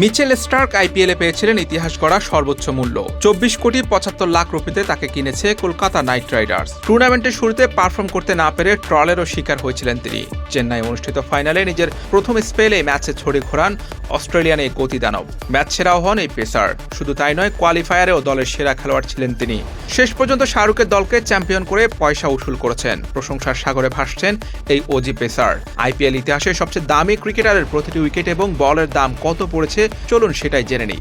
Mitchell Starc আইপিএলে পেয়েছিলেন ইতিহাস গড়া সর্বোচ্চ মূল্য। চব্বিশ কোটি পঁচাত্তর লাখ রুপিতে তাকে কিনেছে কলকাতা নাইট রাইডার্স। টুর্নামেন্টের শুরুতে পারফর্ম করতে না পেরে ট্রলেরও শিকার হয়েছিলেন তিনি। চেন্নাই অনুষ্ঠিত ফাইনালে নিজের প্রথম স্পেলে ম্যাচে ছড়ে ঘোরান অস্ট্রেলিয়ান এই গতি দানব। ম্যাচ সেরাও হন এই পেসার। শুধু তাই নয়, কোয়ালিফায়ারেও দলের সেরা খেলোয়াড় ছিলেন তিনি। শেষ পর্যন্ত শাহরুখের দলকে চ্যাম্পিয়ন করে পয়সা উসুল করেছেন। প্রশংসার সাগরে ভাসছেন এই ওজি পেসার। আইপিএল ইতিহাসে সবচেয়ে দামি ক্রিকেটারের প্রতিটি উইকেট এবং বলের দাম কত পড়েছে চলুন সেটাই জেনে নিই।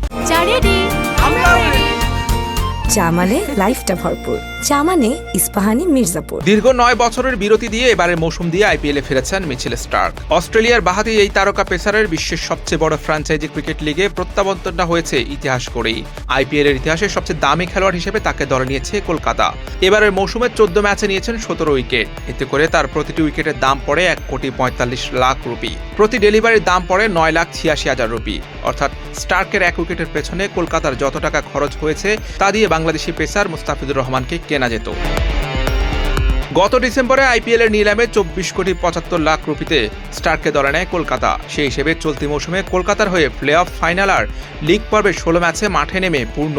চা মানে লাইফটা ভরপুর। চা মানে ইস্পাহানি মির্জাপুর। দীর্ঘ নয় বছরের বিরতি দিয়ে এবারের মৌসুম দিয়ে আইপিএলে ফিরেছেন মিচেল স্টার্ক। অস্ট্রেলিয়ার বাহাতি এই তারকা পেসারের বিশ্বের সবচেয়ে বড় ফ্র্যাঞ্চাইজি ক্রিকেট লিগে প্রত্যাবর্তনটা হয়েছে ইতিহাস করেই। আইপিএল এর ইতিহাসে সবচেয়ে দামি খেলোয়াড় হিসেবে তাকে দলে নিয়েছে কলকাতা। এবারের মৌসুমে চোদ্দ ম্যাচে নিয়েছেন সতেরো উইকেট। এতে করে তার প্রতিটি উইকেটের দাম পড়ে এক কোটি পঁয়তাল্লিশ লাখ রুপি। প্রতি ডেলিভারির দাম পড়ে নয় লাখ ছিয়াশি হাজার রুপি। অর্থাৎ স্টার্কের এক উইকেটের পেছনে কলকাতার যত টাকা খরচ হয়েছে, তা দিয়ে বাংলাদেশি পেসার মুস্তাফিজুর রহমানকে কেনা যেত। গত ডিসেম্বরে আইপিএল এর নিলামে চব্বিশ কোটি পঁচাত্তর লাখ রুপিতে স্টারকে দলে নেয় কলকাতা। সেই হিসেবে চলতি মৌসুমে কলকাতার হয়ে প্লে অফ ফাইনাল আর লিগ পর্বের ষোলো ম্যাচে মাঠে নেমে পূর্ণ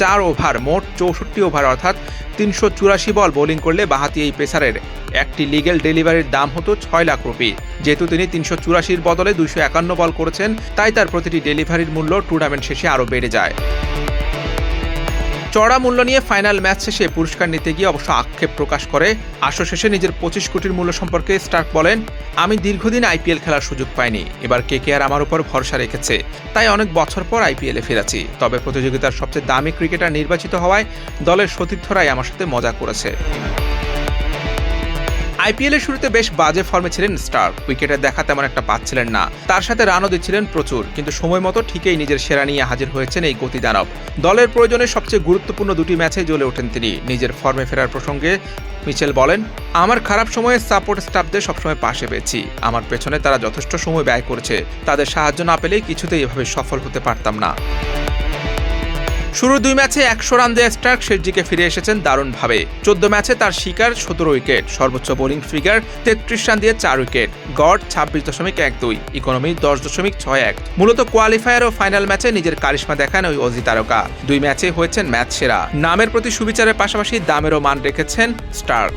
চার ওভার, মোট চৌষট্টি ওভার অর্থাৎ তিনশো চুরাশি বল বোলিং করলে বাহাতি এই পেসারের একটি লিগেল ডেলিভারির দাম হতো ছয় লাখ রুপি। যেহেতু তিনি তিনশো চুরাশির বদলে দুইশো একান্ন বল করেছেন, তাই তার প্রতিটি ডেলিভারির মূল্য টুর্নামেন্ট শেষে আরও বেড়ে যায়। চড়া মূল্য নিয়ে ফাইনাল ম্যাচ শেষে পুরস্কার নিতে গিয়ে অবশ্য আক্ষেপ প্রকাশ করে। আসর শেষে নিজের পঁচিশ কোটির মূল্য সম্পর্কে স্টার্ক বলেন, আমি দীর্ঘদিন আইপিএল খেলার সুযোগ পাইনি। এবার কে কে আর আমার উপর ভরসা রেখেছে। তাই অনেক বছর পর আইপিএলে ফিরেছি। তবে প্রতিযোগিতার সবচেয়ে দামি ক্রিকেটার নির্বাচিত হওয়ায় দলের সতীর্থরাই আমার সাথে মজা করেছে। আইপিএল এর শুরুতে বেশ বাজে ফর্মে ছিলেন স্টার। উইকেটের দেখা তেমন একটা পাচ্ছিলেন না। তার সাথে রানও দিচ্ছিলেন প্রচুর। কিন্তু সময় মতো ঠিকই নিজের সেরা নিয়ে হাজির হয়েছেন এই গতি দানব দলের প্রয়োজনে সবচেয়ে গুরুত্বপূর্ণ দুটি ম্যাচে জ্বলে ওঠেন তিনি। নিজের ফর্মে ফেরার প্রসঙ্গে মিচেল বলেন, আমার খারাপ সময়ে সাপোর্ট স্টাফদের সবসময় পাশে পেয়েছি। আমার পেছনে তারা যথেষ্ট সময় ব্যয় করেছে। তাদের সাহায্য না পেলে কিছুতেই এভাবে সফল হতে পারতাম না। শুরুর দুই ম্যাচে একশো রান দিয়ে স্টার্ক শেরজিকে ফিরে এসেছেন দারুণভাবে। চোদ্দ ম্যাচে তার শিকার সতেরো উইকেট, সর্বোচ্চ বোলিং ফিগার তেত্রিশ রান দিয়ে চার উইকেট, গড় ছাব্বিশ দশমিক এক দুই, ইকোনমি দশ দশমিক ছয় এক। মূলত কোয়ালিফায়ার ও ফাইনাল ম্যাচে নিজের কারিশমা দেখান ওই অজি তারকা। দুই ম্যাচে হয়েছেন ম্যাচ সেরা। নামের প্রতি সুবিচারের পাশাপাশি দামেরও মান রেখেছেন স্টার্ক।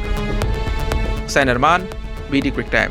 সাইনার মান বিডি কুইক টাইম।